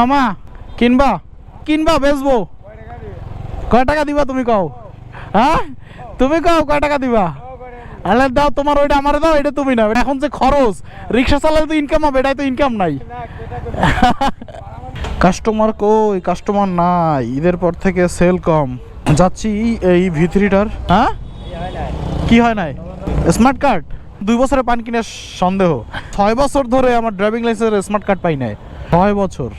মামা, কিনবা? কিনবা বেচবো। কয় টাকা দিবা তুমি কও? হ্যাঁ তুমি কও কয় টাকা দিবা? আরে দাও, তোমার ওইটা আমারে দাও, এটা তুমি না এখন যে খরচ, রিক্সা চালালে তো ইনকাম হবে, এটাই তো ইনকাম নাই। কাস্টমার কই? কাস্টমার নাই। ঈদের পর থেকে সেল কম। যাচ্ছি এই ভিথরিটার হ্যাঁ কি হয় নাই? স্মার্ট কার্ড দুই বছরে পান কিনে সন্দেহ। ছয় বছর ধরে আমার ড্রাইভিং লাইসেন্সের স্মার্ট কার্ড পাই নাই। ছয় বছর।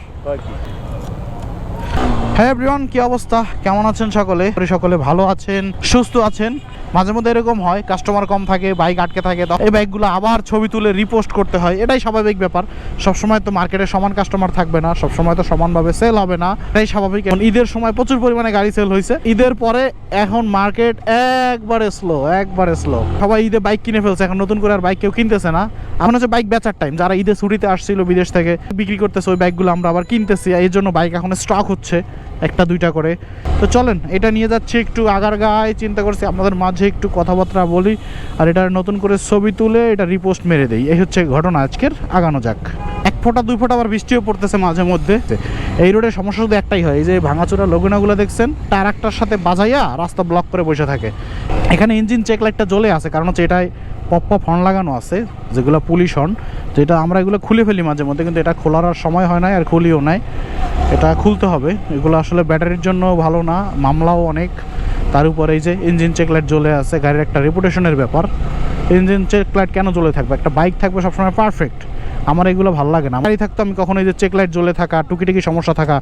হ্যাঁ এভরিওয়ান কি অবস্থা? কেমন আছেন সকলে? সকলে ভালো আছেন, সুস্থ আছেন। মাঝে মধ্যে এরকম হয় কাস্টমার কম থাকে বাইক আটকে থাকে এই বাইকগুলো আবার ছবি তুলে রিপোস্ট করতে হয়, এটাই স্বাভাবিক ব্যাপার। সবসময় তো মার্কেটে সমান কাস্টমার থাকবে না, সবসময় তো সমানভাবে সেল হবে না, এটাই স্বাভাবিক। ঈদের সময় প্রচুর পরিমাণে গাড়ি সেল হয়েছে। ঈদের পরে এখন মার্কেট একবারে স্লো একবারে স্লো সবাই ঈদে বাইক কিনে ফেলছে, এখন নতুন করে আর বাইক কেউ কিনতেছে না। এখন হচ্ছে বাইক বেচার টাইম যারা ঈদে ছুটিতে আসছিল বিদেশ থেকে, বিক্রি করতেছে ওই বাইকগুলো আমরা আবার কিনতেছি, এই জন্য বাইক এখন স্টক হচ্ছে। একটা, দুইটা করে। তো চলেন, এটা নিয়ে যাচ্ছি একটু আগার গায়ে চিন্তা করছি আপনাদের মাঝে একটু কথাবার্তা বলি। আর এটা নতুন করে ছবি তুলে এটা রিপোস্ট মেরে দেই। এই হচ্ছে ঘটনা আজকের, আগানো যাক। এক ফোঁটা, দুই ফোঁটা আবার বৃষ্টিও পড়তেছে মাঝে মধ্যে। এই রোডের সমস্যা শুধু একটাই হয়, এই যে ভাঙাচোরা লগুনাগুলো দেখছেন, তার একটার সাথে বাজাইয়া রাস্তা ব্লক করে বসে থাকে। এখানে ইঞ্জিন চেক লাইটটা জ্বলে আছে, কারণ হচ্ছে এটায় পপ পপ হর্ন লাগানো আছে, যেগুলো পুলিশ হর্ন যেটা আমরা এগুলো খুলে ফেলি মাঝে মধ্যে, কিন্তু এটা খোলার সময় হয় না আর খুলিও নাই। এটা খুলতে হবে। এগুলো আসলে ব্যাটারির জন্য ভালো না, মামলাও অনেক। তার উপরে এই যে ইঞ্জিন চেক লাইট জ্বলে আছে, গাড়ির একটা রেপুটেশনের ব্যাপার। ইঞ্জিন চেক লাইট কেন জ্বলে থাকবে? একটা বাইক থাকবে সবসময় পারফেক্ট আমার এগুলো ভালো লাগে না। আমারই থাকতো, আমি কখনো এই যে চেক লাইট জ্বলে থাকা, টুকিটাকি সমস্যা থাকা,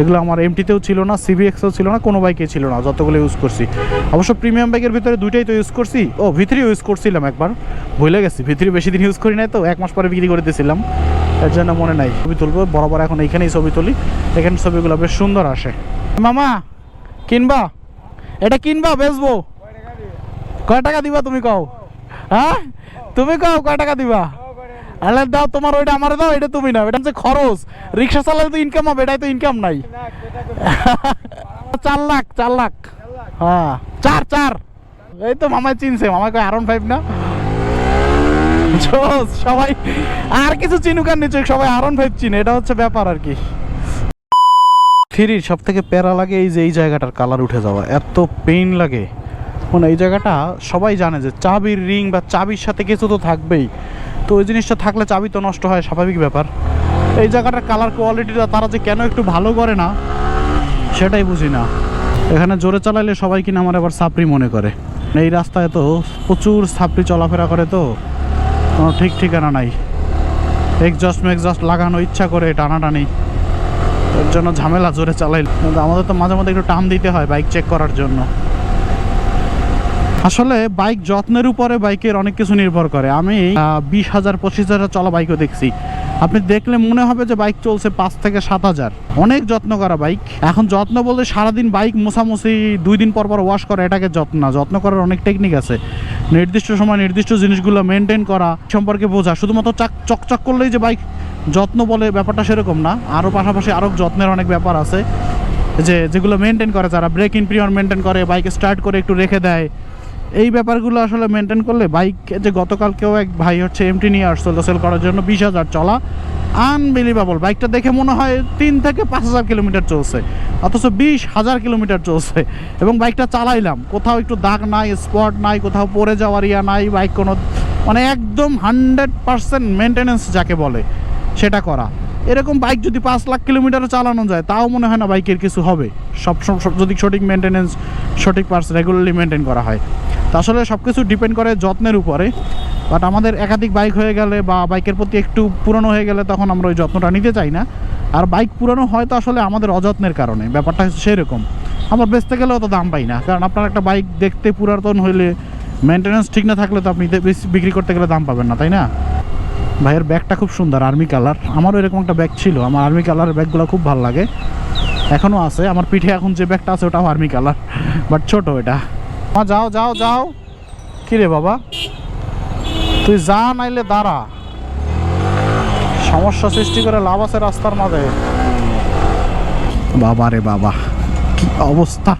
এগুলো আমার এমটিতেও ছিল না সিভিএক্সেও ছিল না, কোনো বাইকে ছিল না, যতগুলো ইউজ করছি। অবশ্য প্রিমিয়াম বাইকের ভিতরে দুইটাই তো ইউজ করছি। ও ভিতরে ইউজ করছিলাম একবার। ভুলে গেছি ভিতরে বেশি দিন ইউজ করি নাই তো, এক মাস পরে বিক্রি করে দিয়েছিলাম এর জন্য মনে নাই। ছবি তুলবো, বরাবর এখন এইখানেই ছবি তুলি। এখানে ছবিগুলো বেশ সুন্দর আসে। মামা, কিনবা? এটা কিনবা, বেচবো। কয় টাকা দিবা তুমি কও? হ্যাঁ? তুমি কও কয় টাকা দিবা? আলে দাও, তোমার ওইটা আমারে দাও, এটা তুমি না এটা হচ্ছে খরচ। রিক্সা চালালে তো ইনকাম হবে, এটাই তো ইনকাম নাই। চার লাখ চার লাখ। হ্যাঁ চার চার। এই তো মামাই চিনছে মামাই কয় আরন ফাইভ না সবাই আর কিছু চিনুক আর নিচুক, সবাই আরন ফাইভ চিনে, এটা হচ্ছে ব্যাপার আর কি। থ্রির সব থেকে প্যারা লাগে এই যে এই জায়গাটার কালার উঠে যাওয়া, এত পেইন লাগে। মানে এই জায়গাটা সবাই জানে যে চাবির রিং বা চাবির সাথে কিছু তো থাকবেই। তো ওই জিনিসটা থাকলে চাবি তো নষ্ট হয়, স্বাভাবিক ব্যাপার। এই জায়গাটার কালার কোয়ালিটিটা তারা যে কেন একটু ভালো করে না, সেটাই বুঝি না। এখানে জোরে চালাইলে সবাই কিনা আমার আবার সাপড়ি মনে করে। এই রাস্তায় তো প্রচুর সাপড়ি চলাফেরা করে তো। কোনো ঠিক ঠিকানা নাই। এক্সজস্ট মেক্সজস্ট লাগানো ইচ্ছা করে টানাটানি। এর জন্য ঝামেলা জোরে চালাই। কিন্তু আমাদের তো মাঝে মধ্যে একটু টান দিতে হয় বাইক চেক করার জন্য। আসলে বাইক যত্নের উপরে বাইকের অনেক কিছু নির্ভর করে। আমি বিশ হাজার, পঁচিশ হাজার চলা বাইকও দেখছি। আপনি দেখলে মনে হবে যে বাইক চলছে পাঁচ থেকে সাত হাজার। অনেক যত্ন করা বাইক। এখন যত্ন বলতে সারাদিন বাইক মোছামুছি দুই দিন পর পর ওয়াশ করা এটাকে যত্ন না। যত্ন করার অনেক টেকনিক আছে। নির্দিষ্ট সময় নির্দিষ্ট জিনিসগুলো মেনটেন করা সম্পর্কে বোঝা। শুধুমাত্র চাক চকচক করলেই যে বাইক যত্ন বলে ব্যাপারটা সেরকম না। আরও পাশাপাশি আরও যত্নের অনেক ব্যাপার আছে। যে, যেগুলো মেনটেন করে, যারা ব্রেক ইন পিরিয়ড মেনটেন করে বাইক স্টার্ট করে একটু রেখে দেয়। এই ব্যাপারগুলো আসলে মেনটেন করলে বাইক যে গতকালকেও এক ভাই হচ্ছে এমটি নিয়ে আসছিল সেল করার জন্য বিশ হাজার চলা। আনবিলিভেবল বাইকটা দেখে মনে হয় তিন থেকে পাঁচ হাজার কিলোমিটার চলছে, অথচ বিশ হাজার কিলোমিটার চলছে। এবং বাইকটা চালাইলাম, কোথাও একটু দাগ নাই স্পট নাই, কোথাও পড়ে যাওয়ার ইয়া নাই বাইক কোনো মানে একদম হান্ড্রেড পার্সেন্ট মেনটেনেন্স যাকে বলে, সেটা করা। এরকম বাইক যদি পাঁচ লাখ কিলোমিটারও চালানো যায়, তাও মনে হয় না বাইকের কিছু হবে। সব- যদি সঠিক মেনটেনেন্স সঠিক পার্স রেগুলারলি মেনটেন করা হয়। আসলে সব কিছু ডিপেন্ড করে যত্নের উপরে। বাট আমাদের একাধিক বাইক হয়ে গেলে বা বাইকের প্রতি একটু পুরনো হয়ে গেলে তখন আমরা ওই যত্নটা নিতে চাই না। আর বাইক পুরনো হয়তো আসলে আমাদের অযত্নের কারণে, ব্যাপারটা হচ্ছে সেরকম। আমার বেচতে গেলেও তো দাম পাই না। কারণ আপনার একটা বাইক দেখতে পুরাতন হইলে মেনটেনেন্স ঠিক না থাকলে তো আপনি বিক্রি করতে গেলে দাম পাবেন না, তাই না? ভাইয়ের ব্যাগটা খুব সুন্দর আর্মি কালার আমারও এরকম একটা ব্যাগ ছিল। আমার আর্মি কালারের ব্যাগগুলো খুব ভালো লাগে। এখনও আছে। আমার পিঠে এখন যে ব্যাগটা আছে ওটাও আর্মি কালার বাট ছোট এটা। মা যাও যাও যাও। কিরে বাবা? তুই যা নাইলে দাঁড়া। সমস্যা সৃষ্টি করে লাভ আছে রাস্তার মাঝে। বাবা রে বাবা, কি অবস্থা?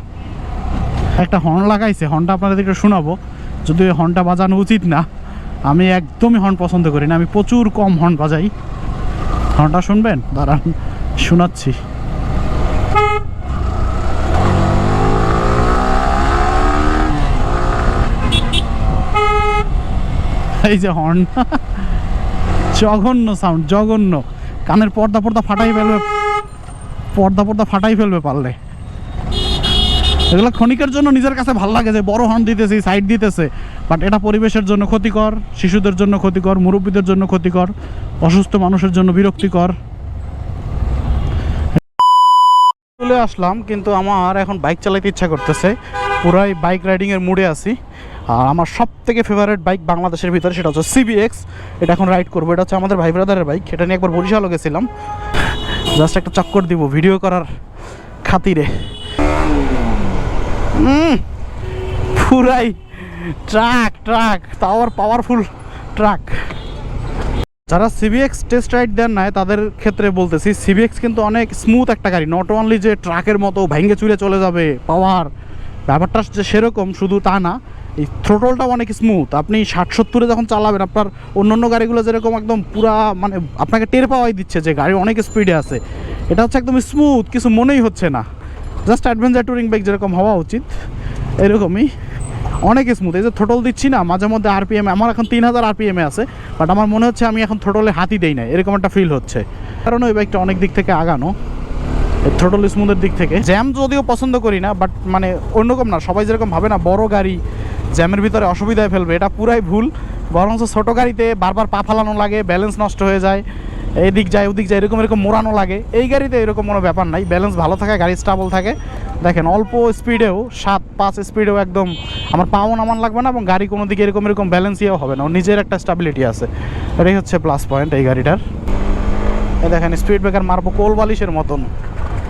একটা হর্ন লাগাইছে, হর্নটা আপনাদের একটু শোনাবো। যদি ওই হর্নটা বাজানো উচিত না, আমি একদমই হর্ন পছন্দ করি না, আমি প্রচুর কম হর্ন বাজাই। হর্নটা শুনবেন? দাঁড়ান, শোনাচ্ছি। এই যে হর্ন জঘন্য সাউন্ড জঘন্য। কানের পর্দা পর্দা ফাটাই ফেলবে, পর্দা পর্দা ফাটাই ফেলবে পারলে। এগুলো ক্ষণিকের জন্য নিজের কাছে ভালো লাগে যে বড় হর্ন দিতেছি সাইড দিতেছে। বাট এটা পরিবেশের জন্য ক্ষতিকর, শিশুদের জন্য ক্ষতিকর, মুরব্বীদের জন্য ক্ষতিকর, অসুস্থ মানুষের জন্য বিরক্তিকর। চলে আসলাম, কিন্তু আমার এখন বাইক চালাতে ইচ্ছা করতেছে। পুরাই বাইক রাইডিংয়ের মুডে আছি। আর আমার সব থেকে ফেভারিট বাইক বাংলাদেশের ভিতরে সেটা হচ্ছে সিবিএক্স এটা এখন রাইড করব, এটা হচ্ছে আমাদের ভাই ব্রাদারের বাইক এটা নিয়ে একবার বরিশালও গেছিলাম। জাস্ট একটা চক্কর দিব ভিডিও করার খাতিরে। পুরাই ট্রাক ট্রাক, তাও আবার পাওয়ারফুল ট্রাক। যারা সিবিএক্স টেস্ট রাইড দেন নাই, তাদের ক্ষেত্রে বলতেছি সিবিএক্স কিন্তু অনেক স্মুথ একটা গাড়ি। নট অনলি যে ট্রাকের মতো ভেঙে চুরে চলে যাবে পাওয়ার ব্যাপারটা যে সেরকম, শুধু তা না এই থ্রোটলটা অনেক স্মুথ আপনি ষাট সত্তরে যখন চালাবেন, আপনার অন্য অন্য গাড়িগুলো যেরকম একদম পুরা মানে আপনাকে টের পাওয়াই দিচ্ছে যে গাড়ি অনেক স্পিডে আছে। এটা হচ্ছে একদম স্মুথ কিছু মনেই হচ্ছে না। জাস্ট অ্যাডভেঞ্চার টুরিং বাইক যেরকম হওয়া উচিত, এরকমই। অনেক স্মুথ এই যে থ্রোটল দিচ্ছি না, মাঝে মধ্যে আরপিএম আমার এখন তিন হাজার আরপিএমে আছে বাট আমার মনে হচ্ছে আমি এখন থ্রোটলে হাতি দেই না এরকম একটা ফিল হচ্ছে। কারণ ওই বাইকটা অনেক দিক থেকে আগানো থ্রোটল স্মুথের দিক থেকে। জ্যাম যদিও পছন্দ করি না বাট মানে অন্যরকম না, সবাই যেরকম ভাবে না, বড় গাড়ি জ্যামের ভিতরে অসুবিধায় ফেলবে। এটা পুরাই ভুল। বরঞ্চ ছোটো গাড়িতে বারবার পা ফালানো লাগে ব্যালেন্স নষ্ট হয়ে যায়, এদিক যায়, ওদিক যায়, এরকম এরকম মোড়ানো লাগে। এই গাড়িতে এরকম কোনো ব্যাপার নাই। ব্যালেন্স ভালো থাকে, গাড়ি স্টাবল থাকে। দেখেন, অল্প স্পিডেও সাত, পাঁচ স্পিডেও একদম আমার পাও নামান লাগবে না এবং গাড়ি কোনো দিকে এরকম এরকম ব্যালেন্স ইয়েও হবে না। ওর নিজের একটা স্টাবিলিটি আছে। এটাই হচ্ছে প্লাস পয়েন্ট এই গাড়িটার। এই দেখেন স্পিড ব্রেকার মারবো কোল বালিশের মতন।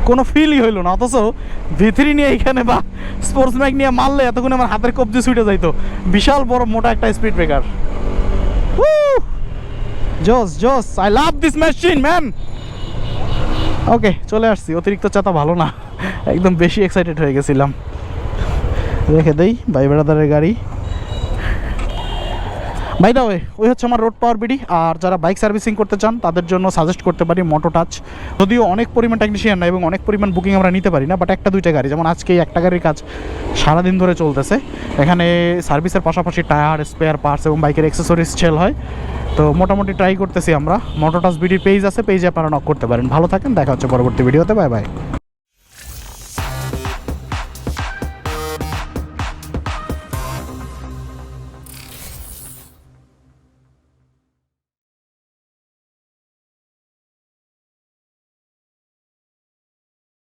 কোনো ফিলই হইল না, অথচ ভিতরি নিয়ে এইখানে বা স্পোর্টস বাইক নিয়ে মারলে এতক্ষণ আমার হাতের কবজি ছুটে যাইতো। বিশাল বড় মোটা একটা স্পিড ব্রেকার জোস জোস I love this machine ma'am okay চলে আসছি। অতিরিক্ত চাতা ভালো না। একদম বেশি এক্সাইটেড হয়ে গেছিলাম। রেখে দেই ভাই বেড়াদারের গাড়ি। বাই দা ওয়ে ওই হচ্ছে আমার রোড পাওয়ার বিডি আর যারা বাইক সার্ভিসিং করতে চান, তাদের জন্য সাজেস্ট করতে পারি মোটো টাচ যদিও অনেক পরিমাণ টেকনিশিয়ান না এবং অনেক পরিমাণ বুকিং আমরা নিতে পারি না বাট একটা দুইটা গাড়ি, যেমন আজকে একটা গাড়ির কাজ সারাদিন ধরে চলতেছে। এখানে সার্ভিসের পাশাপাশি টায়ার স্পেয়ার পার্টস এবং বাইকের অ্যাক্সেসরিজ সেল হয়। তো মোটামুটি ট্রাই করতেছি আমরা। মোটো টাচ বিডির পেজ আছে পেজে আপনারা নক করতে পারেন। ভালো থাকেন, দেখা হচ্ছে পরবর্তী ভিডিওতে বাই বাই